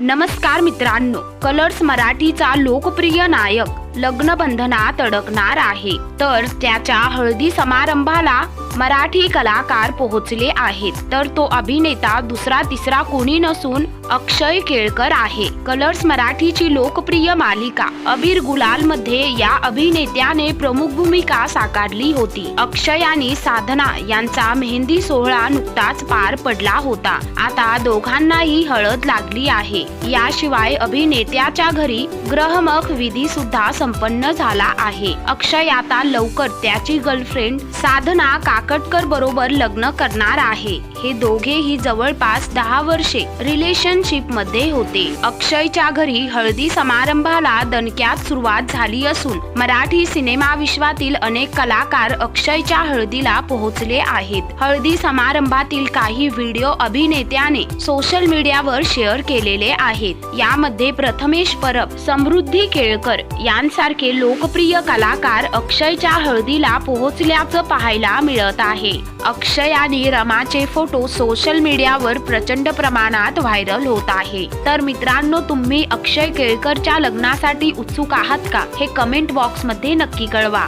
नमस्कार मित्रांनो कलर्स मराठीचा लोकप्रिय नायक लग्न बंधनात अडकणार आहे. तर त्याच्या हळदी समारंभाला मराठी कलाकार पोहोचले आहेत. तर तो अभिनेता दुसरा तिसरा कोणी नसून अक्षय केळकर आहे. कलर्स मराठीची लोकप्रिय मालिका अबीर गुलाल मध्ये या अभिनेत्याने प्रमुख भूमिका साकारली होती. अक्षय आणि साधना यांचा मेहंदी सोहळा नुकताच पार पडला होता. आता दोघांनाही हळद लागली आहे. याशिवाय अभिनेत्याच्या घरी ग्रहमख विधी सुद्धा संपन्न झाला आहे. अक्षय आता लवकर त्याची गर्लफ्रेंड साधना काकटकर बरोबर लग्न करणार आहे. हे दोघेही जवळपास दहा वर्षे रिलेशनशिपमध्ये होते. अक्षयच्या घरी हळदी समारंभाला दणक्यात सुरुवात झाली असून मराठी सिनेमा विश्वातील अनेक कलाकार अक्षयच्या हळदीला पोहोचले आहेत. हळदी समारंभातील काही व्हिडिओ अभिनेत्याने सोशल मीडियावर शेअर केलेले आहेत. यामध्ये प्रथमेश परब समृद्धी केळकर यांसारखे लोकप्रिय कलाकार अक्षयच्या हळदीला पोहोचल्याचं पाहायला मिळत आहे. अक्षय आणि रमाचे फोटो फोटो सोशल मीडियावर प्रचंड प्रमाणात व्हायरल होत आहे. तर मित्रांनो तुम्ही अक्षय केळकरच्या लग्नासाठी उत्सुक आहात का? हे कमेंट बॉक्समध्ये नक्की कळवा.